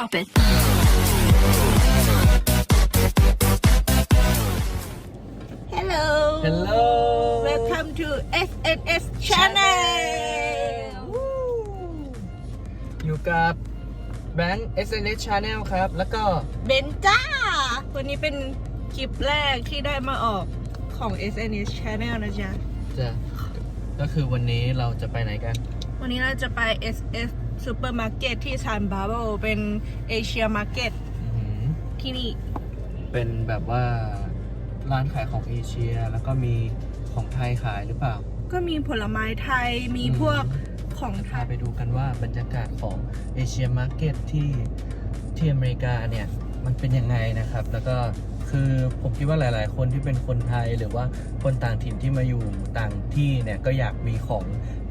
drop it. Hello Hello Welcome to SNS Channel อยู่กับแบงค์ SNS Channel ครับ แล้วก็เบนจ้า วันนี้เป็นคลิปแรกที่ได้มาออกของ SNS Channel นะจ๊ะ จะก็คือวันนี้เราจะไปไหนกัน วันนี้เราจะไป SS Supermarket ที่ซานบาโบเป็นเอเชียมาร์เก็ตอื้อหือที่นี่ เป็นแบบว่าร้านขายของเอเชีย แล้วก็มีของไทยขายหรือเปล่า ก็มีผลไม้ไทยมีอืมพวกของไทพายไปดูกันว่าบรรยากาศของเอเชียมาร์เก็ตที่ที่อเมริกาเนี่ย มันเป็นยังไงนะครับ แล้วก็คือผมคิดว่าหลาย ๆ คนที่เป็นคนไทยหรือว่าคนต่างถิ่นที่มาอยู่ต่างที่เนี่ย ก็อยากมีของ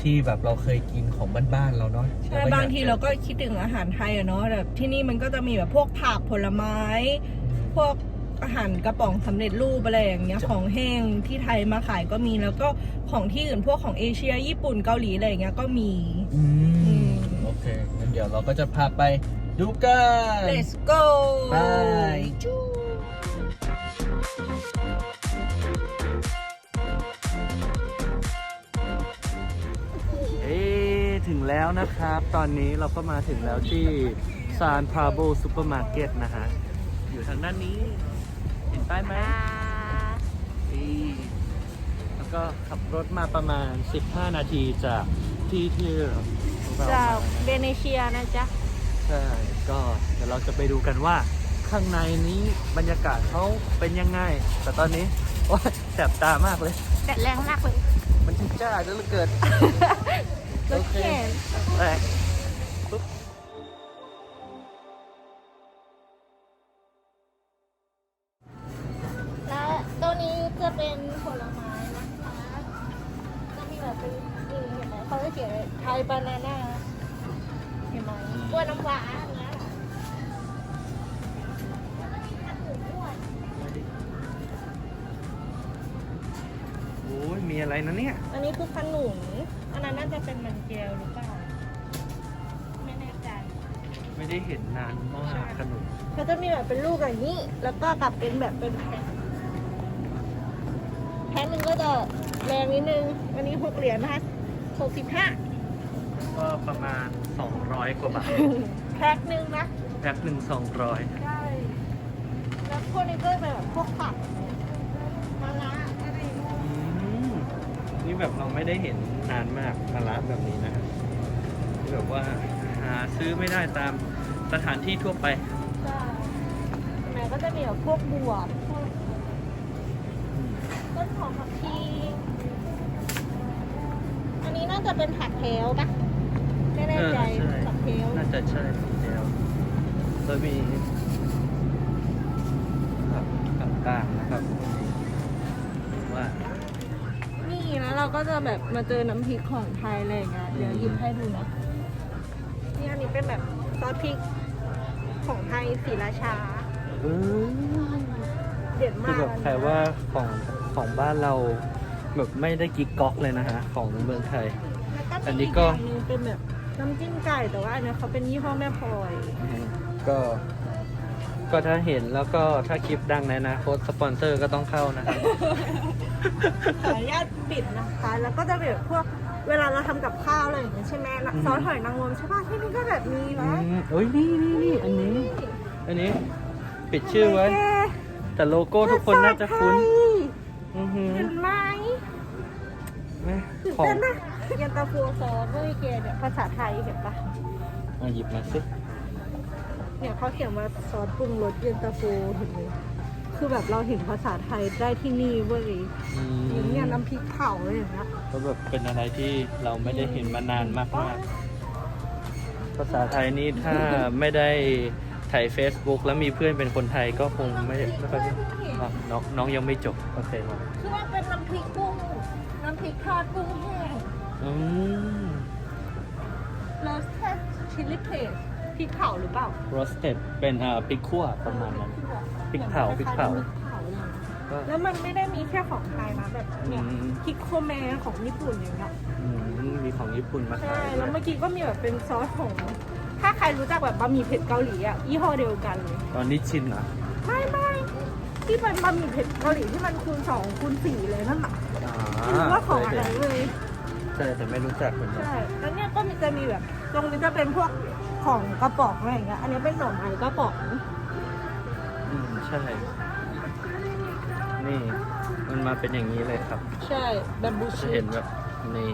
ที่แบบเราเคยกินของบ้านๆเราเนาะใช่แล้วก็อยกบางทีจะเราก็คิดถึงอาหารไทยอะเนาะแบบที่นี่มันก็จะมีแบบพวกผักผลไม้ พวกอาหารกระป๋องสำเร็จรูปอะไรอย่างเงี้ยจะของแห้งที่ไทยมาขายก็มีแล้วก็ของที่อื่นพวกของเอเชียญี่ปุ่นเกาหลีอะไรอย่างเงี้ยก็มีอือืมมโอเคงั้นเดี๋ยวเราก็จะพาไปดูกัน Let's go ไป แล้วนะครับ ตอนนี้เราก็มาถึงแล้วที่ซานพาโบซูเปอร์มาร์เก็ตนะฮะ อยู่ทางด้านนี้ เห็นป้ายไหมนี่แล้วก็ขับรถมาประมาณ 15 นาทีจากที่ที่เราจากมาเบเนเชียนะจ๊ะ ใช่ ก็เดี๋ยวเราจะไปดูกันว่าข้างในนี้บรรยากาศเขาเป็นยังไง แต่ตอนนี้โอ้ยแสบตามากเลยแต่แรงมากเลย มันช่างจ้าเหลือเกิน นะเนี่ยอันนี้คือขนุน อันนั้นน่าจะเป็นมันเจลหรือเปล่า ไม่แน่ใจ ไม่ได้เห็นนานมากขนมเขาจะมีแบบเป็นลูกอย่างนี้ แล้วก็กลับเป็นแบบเป็นแผ่นแผ่นหนึ่งก็จะแรงนิดนึง อันนี้หกเหรียญนะคะหกสิบห้าก็ประมาณ 200 กว่าบาท แพ็คหนึ่งนะ แพ็คหนึ่งสองร้อยใช่ แล้วพวกนี้ก็เป็นแบบพวกผักมะระอะไรอย่างเงี้ย นี่แบบเราไม่ได้เห็นนานมากมาร้านแบบนี้นะครับที่แบบว่าหาซื้อไม่ได้ตามสถานที่ทั่วไปใช่แม่ก็จะมีแบบพวกบวบพวกต้นหอมผักชีอันนี้น่าจะเป็นผักแถวปะไม่แน่ใจเออใช่ ผักแถวน่าจะใช่แล้วแล้วมีผักต่างๆนะครับหรือว่า นี่แล้วเรา ก็จะแบบมาเจอน้ำพริกของไทยอะไรอย่างเงี้ยเดี๋ยวหยิบให้ดูนะนี่อันนี้เป็นแบบซอสพริกของไทยศรีราชาเออเด็ดคือมากแบบใครว่าของของบ้านเราแบบไม่ได้กิ๊กก๊อกเลยนะฮะ ของเมืองไทย แล้วก็อัมีนนี้อีกก็อย่างหนึงเป็นแบบน้ำจิ้มไก่แต่ว่าอันเนี้ยเขาเป็นยี่ห้อแม่พลอยก็ ก็ถ้าเห็นแล้วก็ถ้าคลิปดังในอนาคตสปอนเซอร์ก็ต้องเข้านะครับ ขออนุญาตปิดนะคะ แล้วก็จะแบบพวกเวลาเราทำกับข้าวอะไรอย่างเงี้ยใช่ไหมอืมซอสหอยนางรมใช่ป่ะที่นี่ก็แบบมีอืนะมเอ้ยนี่นี่นี่อันนี้ อันนี้ ปิดชื่อไว้ แต่โลโก้ทุกคนน่าจะคุ้นอือหือเห็นไหมแม่ตื่นของเต้นนะเย็นตาโฟซอสด้วยเกเนี่ยภาษาไทยเห็นปะมาหยิบมาสิ เนี่ยเขาเขียนว่าซอสปรุงรสเย็นตาโฟเห็นไหม คือแบบเราเห็นภาษาไทยได้ที่นี่เว้ยอืมอย่างเงี้ยน้ำพริกเผาอะไรอย่างเงี้ยก็แบบเป็นอะไรที่เราไม่ได้เห็นมานานมากๆ ภาษาไทยนี่ถ้าไม่ได้ถ่าย Facebook แล้วมีเพื่อนเป็นคนไทยก็คงไม่ไม่ค่อยอะน้องน้องยังไม่จบโอเคมาคือว่าเป็นน้ำพริกกุ้ง น้ำพริกทอดกุ้งแห้งอืม roasted chili paste พริกเผาหรือเปล่า roasted เป็นอ่าพริกขั่วประมาณนั้น พริกเผา พริกเผาพริกเผาเลยก็แล้วมันไม่ได้มีแค่ของไทยนะแบบเนี่ยอืมพริกโคแมของญี่ปุ่นอย่างเงี้ยอืมมีของญี่ปุ่นมาใช่ขายด้แล้ววยเมื่อกี้ก็มีแบบเป็นซอสของ ถ้าใครรู้จักแบบบะหมี่เผ็ดเกาหลีอะยี่ห้อเดียวกันเลยตอนนี้ชินเหรอไม่ไม่ที่เป็นบะหมี่เผ็ดเกาหลีที่มันคูณสองคูณสี่เลยนั่นแหละอ๋อไม่รู้ว่าของอะไรเลย ใช่แต่ไม่รู้จักเหมือนกันใช่ แล้วเนี่ยก็มีจะมีแบบ ตรงนี้จะเป็นพวกของกระป๋องอะไรอย่างเงี้ย อันนี้เป็นหน่อไม้กระป๋อง อืมใช่ นี่มันมาเป็นอย่างนี้เลยครับ ใช่แบบบูจะชิเห็นแบบนี่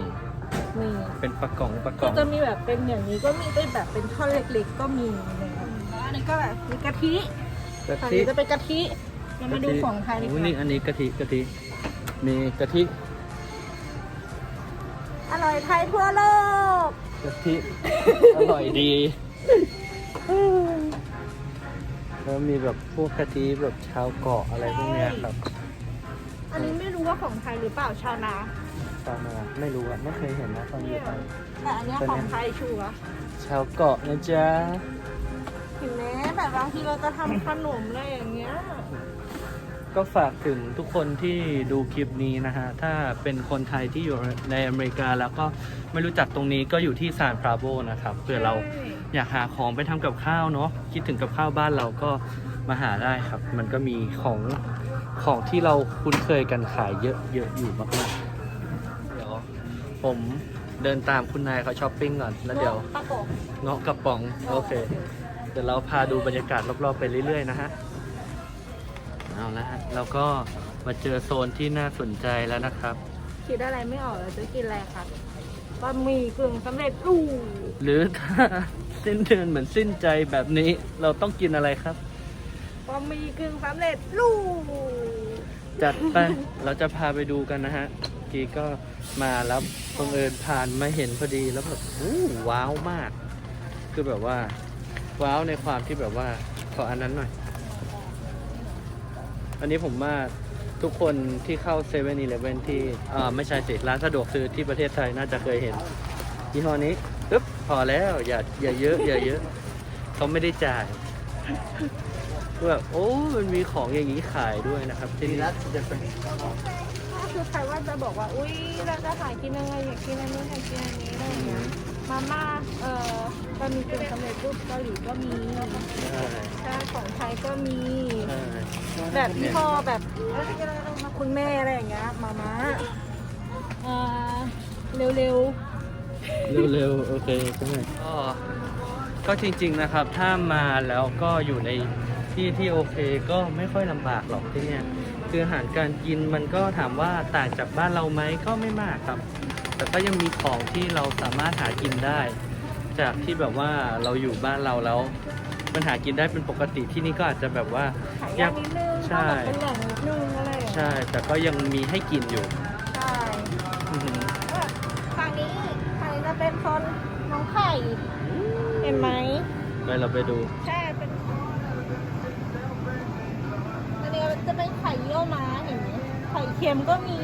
นี่เป็นปลากล่องปลากล่ก็องจะมีแบบเป็นอย่างนี้ก็มีเป็นแบบเป็นท่อนเล็กๆ ก็มีเลยแล้วอันนี้ก็แบบมีกะทิกะฝั่งทินี้จะเป็นกะทิเรามาดูของไทยดีกโอ้ว่านี่อันนี้กะทิกะทิมีกะทิอร่อยไทยทั่วโลกกะทิ อร่อยดี แล้วมีแบบพวกกะทิแบบชาวเกาะอะไรพวกเนี้ยครับ อันนี้ไม่รู้ว่าของไทยหรือเปล่าชาวนาชาวนาไม่รู้อะไม่เคยเห็นนะตอนอยู่ไทยแต่อันเนี้ยของไทยชัวร์ชาวเกาะนะจ๊ะ ถึงแม้แบบบางทีเราจะทำขนมอะไรอย่างเงี้ย ก็ฝากถึงทุกคนที่ดูคลิปนี้นะฮะ ถ้าเป็นคนไทยที่อยู่ในอเมริกาแล้วก็ไม่รู้จักตรงนี้ก็อยู่ที่ซานพราโบนะครับเผื่อเราอยากหาของไปทำกับข้าวเนาะคิดถึงกับข้าวบ้านเราก็มาหาได้ครับ มันก็มีของของที่เราคุ้นเคยกันขายเยอะเยอะอยู่มากๆเดี๋ยวผมเดินตามคุณนายเขาช้อปปิ้งก่อนแล้วเดี๋ยวปลากบเงาะกระป๋อง โอเค เดี๋ยวเราพาดูบรรยากาศรอบๆไปเรื่อยๆนะฮะ เอาละฮะเราก็มาเจอโซนที่น่าสนใจแล้วนะครับ คิดอะไรไม่ออกเราจะกินอะไรครับบะหมี่กึ่งสำเร็จรูปหรือถ้า สิ้นเดือนเหมือนสิ้นใจแบบนี้เราต้องกินอะไรครับ บะหมี่กึ่งสำเร็จรูปจัดไป เราจะพาไปดูกันนะฮะเมื่อกี้ก็มาแล้วบังเอิญผ่านมาเห็นพอดีแล้วแบบอู้ว้าวมาก คือแบบว่า ว้าวในความที่แบบว่าขออันนั้นหน่อย อันนี้ผมว่าทุกคนที่เข้าเซเว่นอีเลฟเว่นที่อ่าไม่ใช่สิร้านสะดวกซื้อที่ประเทศไทยน่าจะเคยเห็นยี่ห้อนี้ปึ๊บพอแล้วอย่าอย่าเยอะอย่าเยอะ เขาไม่ได้จ่ายคือแบบโอ้มันมีของอย่างนี้ขายด้วยนะครับที่นี่ คือใครว่าจะบอกว่า อุ้ยเราจะหากินยังไงอยากกินอันนี้อยากกินอันนี้อะไรอย่างเงี้ย มาม่า เอ่อบะหมี่กึ่งสำเร็จรูปเกาหลีก็มีใช่ใช่ของไทยก็มี ใช่แบบที่พ่อแบบคุณแม่อะไรอย่างเงี้ย มาม่าเอ่อเร็วเร็วๆ โอเคใช่ก็ก็จริงๆนะครับ ถ้ามาแล้วก็อยู่ในที่ที่โอเคก็ไม่ค่อยลำบากหรอกที่เนี่ย คืออาหารการกินมันก็ถามว่าต่างจากบ้านเราไหมก็ไม่มากครับ แต่ก็ยังมีของที่เราสามารถหากินได้ จากที่แบบว่าเราอยู่บ้านเราแล้วมันหากินได้เป็นปกติที่นี่ก็อาจจะแบบว่าๆขายยากนิดนึงใช่ก็แบบเป็นแหล่งนิดนึงอะไรอย่างเงี้ยใช่ แต่ก็ยังมีให้กินอยู่ใช่อือหือฝั่งนี้ฝั่งนี้จะเป็นโซนน้องไข่เห็นไหมไปเราไปดูใช่เป็นอันนี้จะเป็นไข่เยี่ยวม้าเห็นไหมไข่เค็มก็มี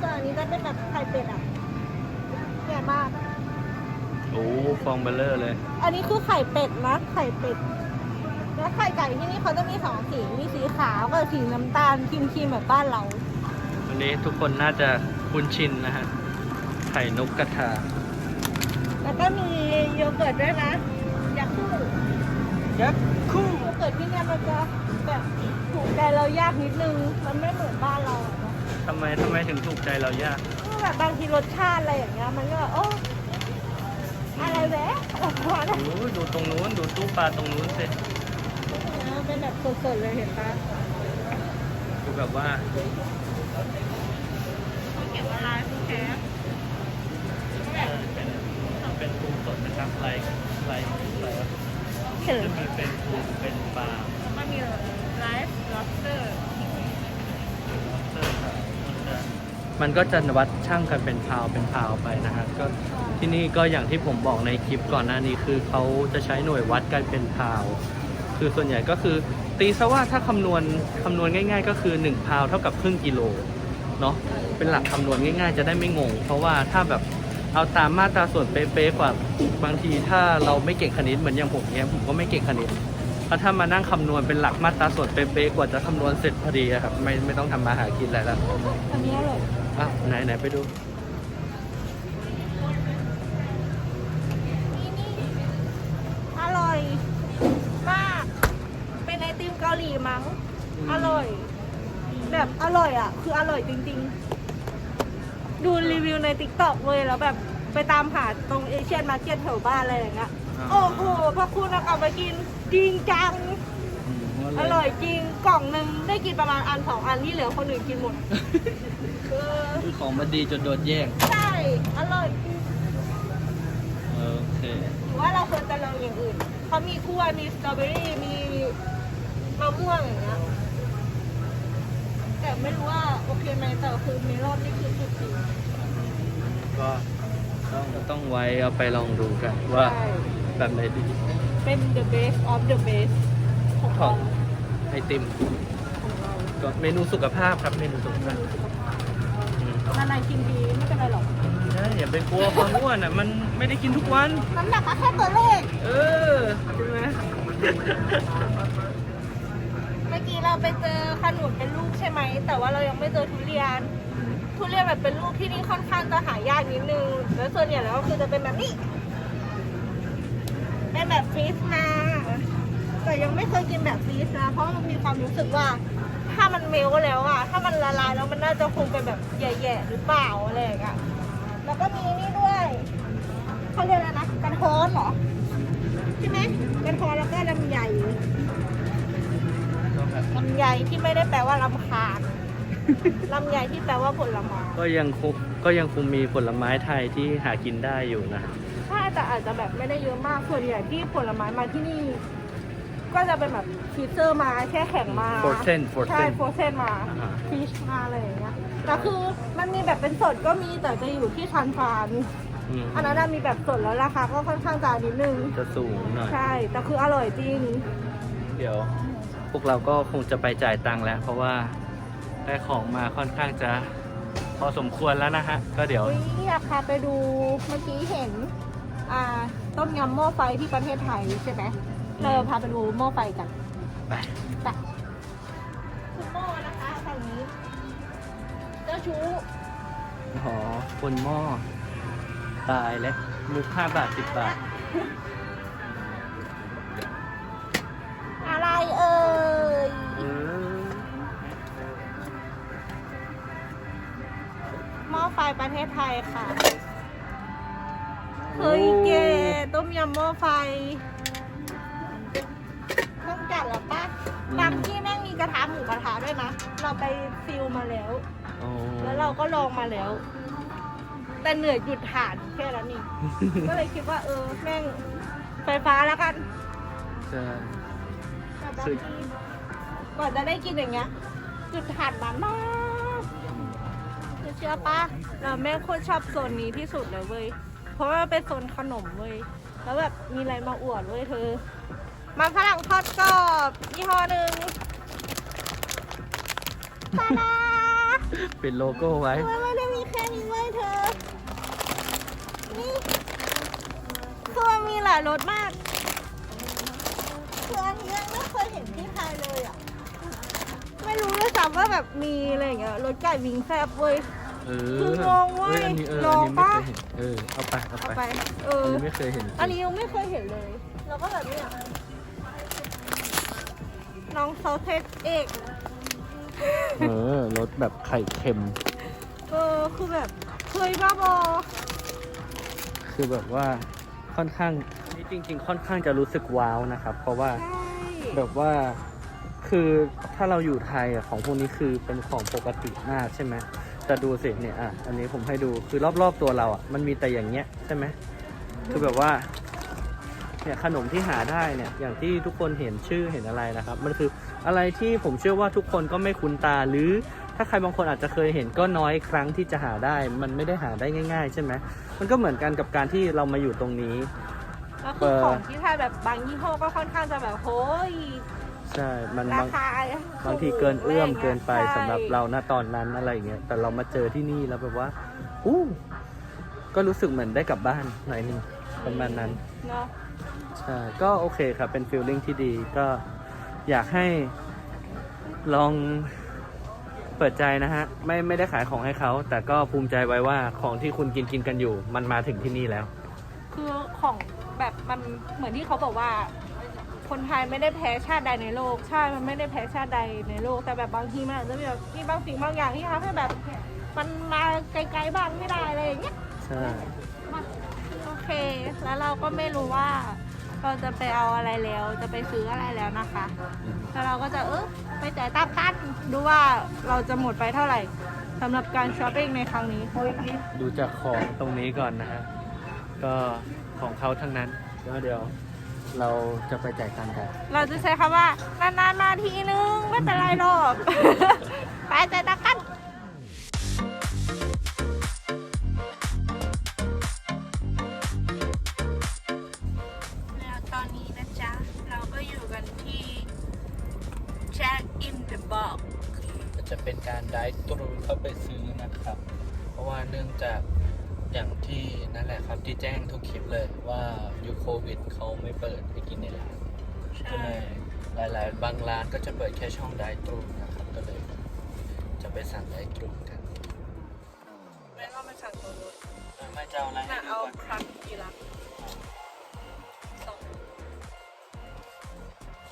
แต่อันนี้จะเป็นแบบไข่เป็ดอะ ใหญ่มาก โอ้ฟองเบลเลอร์เลย อันนี้คือไข่เป็ดนะ ไข่เป็ด แล้วไข่ไก่ที่นี่เขาจะมีสองสี มีสีขาวกับสีน้ำตาลครีมๆแบบบ้านเรา วันนี้ทุกคนน่าจะคุ้นชินนะฮะ ไข่นกกระทา แล้วก็มีโยเกิร์ตด้วยนะยาคูยักษ์คู่โยเกิร์ตที่เนี่ยมันจะแบบถูกใจเรายากนิดนึง มันไม่เหมือนบ้านเราอะเนาะทำไมทำไมถึงถูกใจเรายากคือ แบบบางทีรสชาติอะไรอย่างเงี้ยมันก็แบบโอ้อะไรแวะอะไรประมาณนั้นโอ้ยดูตรงนู้นดูตู้ปลาตรงนู้นสินะเป็นแบบสดๆเลยเห็นปะคือแบบว่าเก็บอะไรพี่แคปเออเป็นเป็นปูสดนะครับไรไรไรวะเห็นจะมีเป็นปูเป็นปลามันมีไลฟ์ล็อบสเตอร์ มันก็จะวัดช่างกันเป็นพาวเป็นพาวไปนะฮะก็ที่นี่ก็อย่างที่ผมบอกในคลิปก่อนหน้านี้คือเขาจะใช้หน่วยวัดกันเป็นพาว คือส่วนใหญ่ก็คือ ตีซะว่าถ้าคำนวณคำนวณง่าย ๆ ก็คือ1พาวเท่ากับครึ่งกิโลเนาะเป็นหลักคำนวณง่าย ๆ จะได้ไม่งง เพราะว่าถ้าแบบเอาตามมาตราส่วนเป๊ะๆกว่าบางทีถ้าเราไม่เก่งคณิตเหมือนอย่างผมเนี้ยผมก็ไม่เก่งคณิตเพราะถ้ามานั่งคำนวณเป็นหลักมาตราส่วนเป๊ะๆกว่าจะคำนวณเสร็จพอดีครับไม่ไม่ต้องทำมาหากินอะไรแล้ว อ้าวไหนไหนไปดู อร่อยมาก เป็นไอติมเกาหลีมั้ง อร่อย แบบอร่อยอะ คืออร่อยจริงๆ ดูรีวิวในติ๊กต็อกเลยแล้วแบบไปตามหาตรงเอเชียนมาร์เก็ตแถวบ้านอะไรอย่างเงี้ย โอ้โหพระคุณเอากลับมากินจริงจัง อร่อยจริงกล่องหนึ่งได้กินประมาณอันสองอันที่เหลือคนอื่นกินหมดเออคือของมันดีจนโดนแย่ง ใช่อร่อยจริงโอเคหรือว่าเราควรจะลองอย่างอื่นเขามีกล้วยมีสตรอเบอรี่มีมะม่วงอย่างเงี้ยแต่ไม่รู้ว่าโอเคไหมแต่คือเมลอนนี่คือสุดจริงก็ต้องต้องไว้เอาไปลองดูกันว่าใช่แบบไหนดี เป็น the best of the best ของขอเราง ไอติมของเราก็เมนูสุขภาพครับเมนูสุขภาพอืมนานๆกินดีไม่เป็นไรหรอกได้อย่าไปกลัวความอ้วนอะมันไม่ได้กินทุกวันน้ำหนักก็แค่ตัวเลขเออใช่ไหมเมื่อกี้เราไปเจอขนุนเป็นลูกใช่ไหม แต่ว่าเรายังไม่เจอทุเรียน ทุเรียนแบบเป็นลูกที่นี่ค่อนข้างจะหายากนิดนึง แล้วส่วนใหญ่แล้วก็คือจะเป็นแบบนี้ เป็นแบบฟรีสมา แต่ยังไม่เคยกินแบบฟรีสนะ เพราะมันมีความรู้สึกว่า ถ้ามันเมลแล้วอะถ้ามันละลายแล้วมันน่าจะคงเป็นแบบแย่ๆหรือเปล่าอะไรอย่างเงี้ยแล้วก็มีนี่ด้วยเขาเรียกอะไรนะกระท้อนเหรอใช่ไหมกระท้อนแล้วก็ลำไยลำไยที่ไม่ได้แปลว่าลำคาญลำไยที่แปลว่าผลไม้ก็ยังคงก็ยังคงมีผลไม้ไทยที่หากินได้อยู่นะใช่แต่อาจจะแบบไม่ได้เยอะมากส่วนใหญ่ที่ผลไม้มาที่นี่ ก็จะเป็นแบบฟีเจอร์มาแช่แข็งมา frozen frozen ใช่โฟรเซนมาอ่าฟิชมาอะไรอย่างเงี้ยแต่คือมันมีแบบเป็นสดก็มีแต่จะอยู่ที่ชันฟานอืมอันนั้นนะมีแบบสดแล้วราคาก็ค่อนข้างจะนิดนึง จะสูงหน่อย ใช่ แต่คืออร่อยจริง เดี๋ยว พวกเราก็คงจะไปจ่ายตังค์แล้ว เพราะว่าได้ของมาค่อนข้างจะพอสมควรแล้วนะฮะ ก็เดี๋ยว อุ้ยอยากพาไปดูเมื่อกี้เห็น อ่า ต้มยำหม้อไฟที่ประเทศไทยใช่ไหม เราพาไปดูหม้อไฟกันไปไปคุณหม้อนะคะฝั่งนี้เจ้าชู้อ๋อคนหม้อตายแล้วมุกห้าบาทสิบบาท อะไรเอ่ยเออหม้อไฟประเทศไทยค่ะ เฮ้ยเกต้มยำหม้อไฟ กระทะหมูกระทะด้วยนะ เราไปฟิลมาแล้วโอ้แล้วเราก็ลองมาแล้ว แต่เหนื่อยหยุดฐานแค่นั้นเองก็เลยคิดว่าเออแม่งไฟฟ้าแล้วกันใช่ แต่บางทีก่อนจะได้กินอย่างเงี้ยหยุดฐานมานานคือเชื่อปะเราแม่งโคตรชอบโซนนี้ที่สุดเลยเว้ย เพราะว่าเป็นโซนขนมเว้ย แล้วแบบมีอะไรมาอวดเว้ยเธอมาฝรั่งทอดกรอบยี่ห้อหนึ่ง ตาดาปิดโลโก้ไว้ มันไม่ได้มีแค่นี้เว้ยเธอ นี่คือมันมีหลายรสมากคืออันนี้ยังไม่เคยเห็นที่ไทยเลยอะ ไม่รู้ด้วยซ้ำว่าแบบมีอะไรอย่างเงี้ยรสไก่วิงแซบเว้ย เอคือองงเว้ยอันนี้เออลอัอนงนี้ไม่ปะ เคยเห็นเออเอาไปเอาเอาไปไป เออันอ นี้ไม่เคยเห็นอันนี้ยังไม่เคยเห็นเลยแล้วก็แบบเนี้ยน้องซอสเทสเอก เออรสแบบไข่เค็ม เออคือแบบเคยบ้าบอคือแบบว่าค่อนข้างนี่จริง ๆ ค่อนข้างจะรู้สึกว้าวนะครับ เพราะว่าใช่แบบว่าคือถ้าเราอยู่ไทยอะของพวกนี้คือเป็นของปกติมากใช่ไหมแต่ดูสิเนี่ยอะอันนี้ผมให้ดูคือรอบๆตัวเราอะมันมีแต่อย่างเงี้ยใช่ไหมคือแบบว่า เนี่ยขนมที่หาได้เนี่ยอย่างที่ทุกคนเห็นชื่อเห็นอะไรนะครับ มันคืออะไรที่ผมเชื่อว่าทุกคนก็ไม่คุ้นตาหรือถ้าใครบางคนอาจจะเคยเห็นก็น้อยครั้งที่จะหาได้ มันไม่ได้หาได้ง่าย ๆ ใช่ไหมมันก็เหมือนกันกับการที่เรามาอยู่ตรงนี้ แล้วคือของที่ไทยแบบบางยี่ห้อก็ค่อนข้างจะแบบโหยใช่ มันราบางคาบางทีเกินเอื้อมเกินไปใช่สำหรับเราณตอนนั้นอะไรอย่างเงี้ยแต่เรามาเจอที่นี่แล้วแบบว่าอู้ก็รู้สึกเหมือนได้กลับบ้านหน่อยหนึงประมาณนั้น เนาะ ใช่ก็โอเคครับ เป็นฟีลลิ่งที่ดีก็อยากให้ลองเปิดใจนะฮะ ไม่ไม่ได้ขายของให้เขา แต่ก็ภูมิใจไว้ว่าของที่คุณกินกินกันอยู่ มันมาถึงที่นี่แล้ว คือของแบบมันเหมือนที่เขาบอกว่า คนไทยไม่ได้แพ้ชาติใดในโลก ใช่ มันไม่ได้แพ้ชาติใดในโลก แต่แบบบางทีมันอาจจะมีแบบมีบางสิ่งบางอย่างที่ทำให้แบบ มันมาไกลๆบ้างไม่ได้อะไรอย่างเงี้ย ใช่โอ เค แล้วเราก็ไม่รู้ว่าเราจะไปเอาอะไรแล้ว จะไปซื้ออะไรแล้วนะคะแล้วเราก็จะเออไปจ่ายตามกันดูว่าเราจะหมดไปเท่าไหร่สำหรับการช้อปปิ้งในครั้งนี้ ดูจากของตรงนี้ก่อนนะฮะ ก็ของเขาทั้งนั้นก็เดี๋ยวเราจะไปจ่ายตังค์กัน เราจะใช้คำว่านานๆมาทีนึง ไม่เป็นไรหรอก ไปจ่ายตาม เพราะว่าเนื่องจากอย่างที่นั่นแหละครับที่แจ้งทุกคลิปเลยว่ายูโควิดเขาไม่เปิดให้กินในร้านก็เลยหลาย ๆ บางร้านก็จะเปิดแค่ช่องได้ตรูนะครับก็เลย จะไปสั่งได้ตรูกันไม่ก็มาสั่งตัวรถไม่เจ้าอะไรน่ะเอาครั้งกี่ละสอง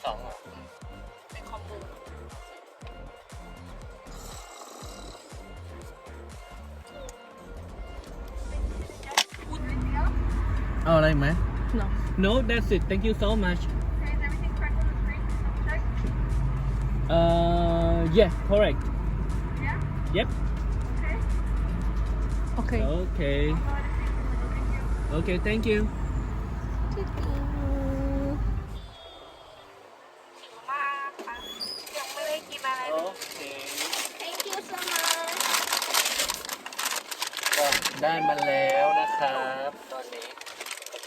สองอะเป็ เอาอะไรไหมเนาะ No that's it thank you so much Uh yeah correct Yep โอเค Okay Okay thank you มาค่ะยังไม่ได้กินอะไรเลย Okay Thank you so much ก็ได้มาแล้วนะครับตอนนี้เราก็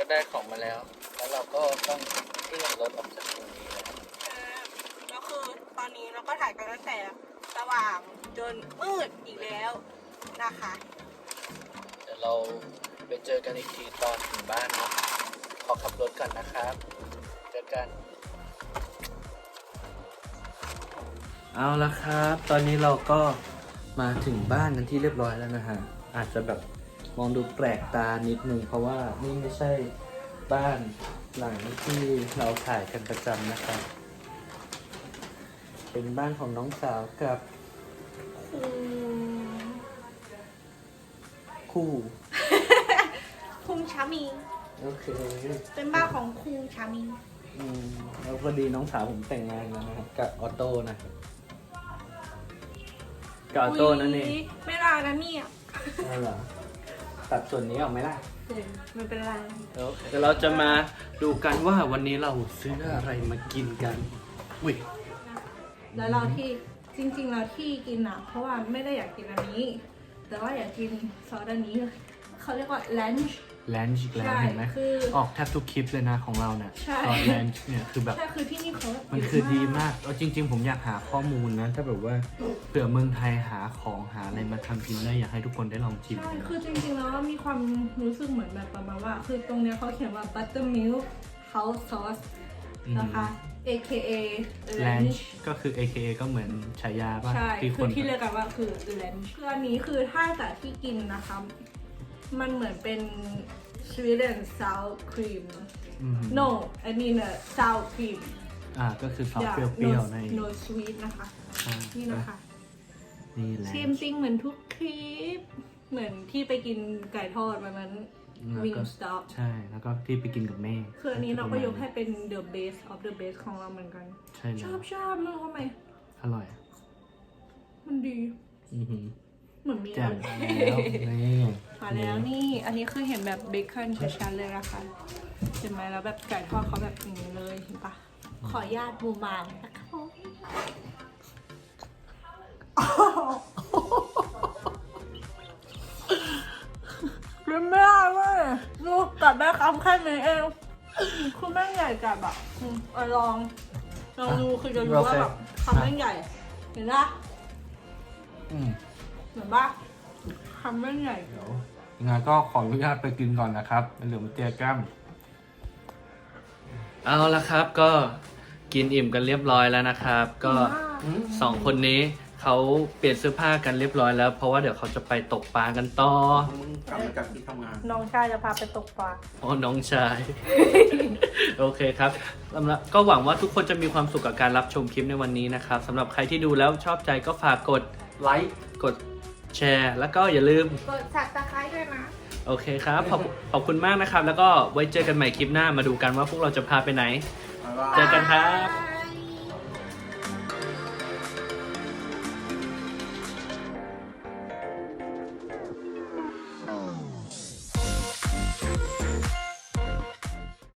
ได้ของมาแล้ว แล้วเราก็ต้องเคลื่อนรถออกจากตรงนี้แล้วแล้วคือตอนนี้เราก็ถ่ายกันตั้งแต่สว่างจนมืดอีกแล้วนะคะเดี๋ยวเราไปเจอกันอีกทีตอนถึงบ้านเนาะขอขับรถก่อนนะครับเจอกัน เอาละครับ ตอนนี้เราก็มาถึงบ้านกันที่เรียบร้อยแล้วนะฮะอาจจะแบบ มองดูแปลกตานิดนึงเพราะว่านี่ไม่ใช่บ้านหลังที่เราถ่ายกันประจำนะครับ เป็นบ้านของน้องสาวกับ คูคู่คุงชามีโอเคเป็นบ้านของคุงชามีอืมแล้วพอดีน้องสาวผมแต่งงานแล้วนะครับกับออโต้นะครับกับออโต้นั่นเองยไม่ได้นะเนี่ยนั่นเหรอ ตัดส่วนนี้ออกไหมล่ะเออไม่เป็นไรเดี๋ยวเราจะมาดูกันว่าวันนี้เราซื้ออะไรมากินกันอุ้ยแล้วเราที่จริงๆเราที่กินอะ เพราะว่าไม่ได้อยากกินอันนี้ แต่ว่าอยากกินซอสอันนี้ เขาเรียกว่า lunch แลนช์อีกแล้วใช่เห็นไหมคือออกแทบทุกคลิปเลยนะของเราเนี่ยใช่ ตอนแลนช์เนี่ยคือแบบ ใช่คือที่นี่เขามัมันคือดีมากเอาจริง ๆ ผมอยากหาข้อมูลนะ ถ้าแบบว่าเผื่อเมืองไทยหาของหาอะไรมาทำกินได้อยากให้ทุกคนได้ลองชิม ใช่กันคือจริงๆแล้วมีความรู้สึกเหมือนแบบประมาณว่า คือตรงเนี้ยเขาเขียนว่า buttermilk house sauce นะคะ AKA แลน lunch ช์ก็คือ AKA ก็เหมือนฉายาป่ะใช่ที่คคือนที่เรียกกันว่าคือ lunch คืออันนี้คือถ้าจากที่กินนะคะ มันเหมือนเป็น sweet and sour cream อืม no I mean a sour cream อ่าก็คือซอส Yeah, เปรี้ยว no, ๆนั่นเอง no sweet นะคะ อ่านี่นะคะ นี่แหละ เซมซิงเหมือนทุกคลิป เหมือนที่ไปกินไก่ทอดวันนั้นแล้ววิงก็สต็อปใช่ แล้วก็ที่ไปกินกับแม่คืออันนี้เราก็ยกให้เป็น the best of the best ของเราเหมือนกัน ใช่แล้ชวอบชอบมึงทำไม อร่อย มันดี อือหือ เหมือนมีแจ่มอะไรแล้วนี่มาแล้วนี่อันนี้คือเห็นแบบเบคอนชัดๆเลยนะคะเห็นไหมแล้วแบบไก่ทอดเขาแบบอย่างนี้เลยเห็นปะขออนุญาตมูมามนะคะกินไม่ได้เว้ยดูกัดได้คำแค่นี้เองคือแม่งใหญ่จัดแบบอืมเอาลองลองดูคือจะรู้ว่าแบบคำแม่งใหญ่ เห็นปะอืม เห็นปะคำแม่งใหญ่เดี๋ยวงั้นก็ขออนุญาตไปกินก่อนนะครับเหลือมาเตียแก้มเอาละครับก็กินอิ่มกันเรียบร้อยแล้วนะครับ ก็สองคนนี้เขาเปลี่ยนเสื้อผ้ากันเรียบร้อยแล้ว เพราะว่าเดี๋ยวเขาจะไปตกปลากันต่อมึงกลับมาจากที่ทำงาน น้องชายจะพาไปตกปลา อ๋อน้องชาย โอเคครับสำหรับก็หวังว่าทุกคนจะมีความสุขกับการรับชมคลิปในวันนี้นะครับสำหรับใครที่ดูแล้วชอบใจก็ฝากกดไลค์กด แชร์ แล้วก็อย่าลืม กดสับตะไคร้ด้วยนะ โอเคครับ ขอบขอบคุณมากนะครับ แล้วก็ไว้เจอกันใหม่คลิปหน้ามาดูกันว่าพวกเราจะพาไปไหนบ๊ายบายเจอกันครับบ๊ายบาย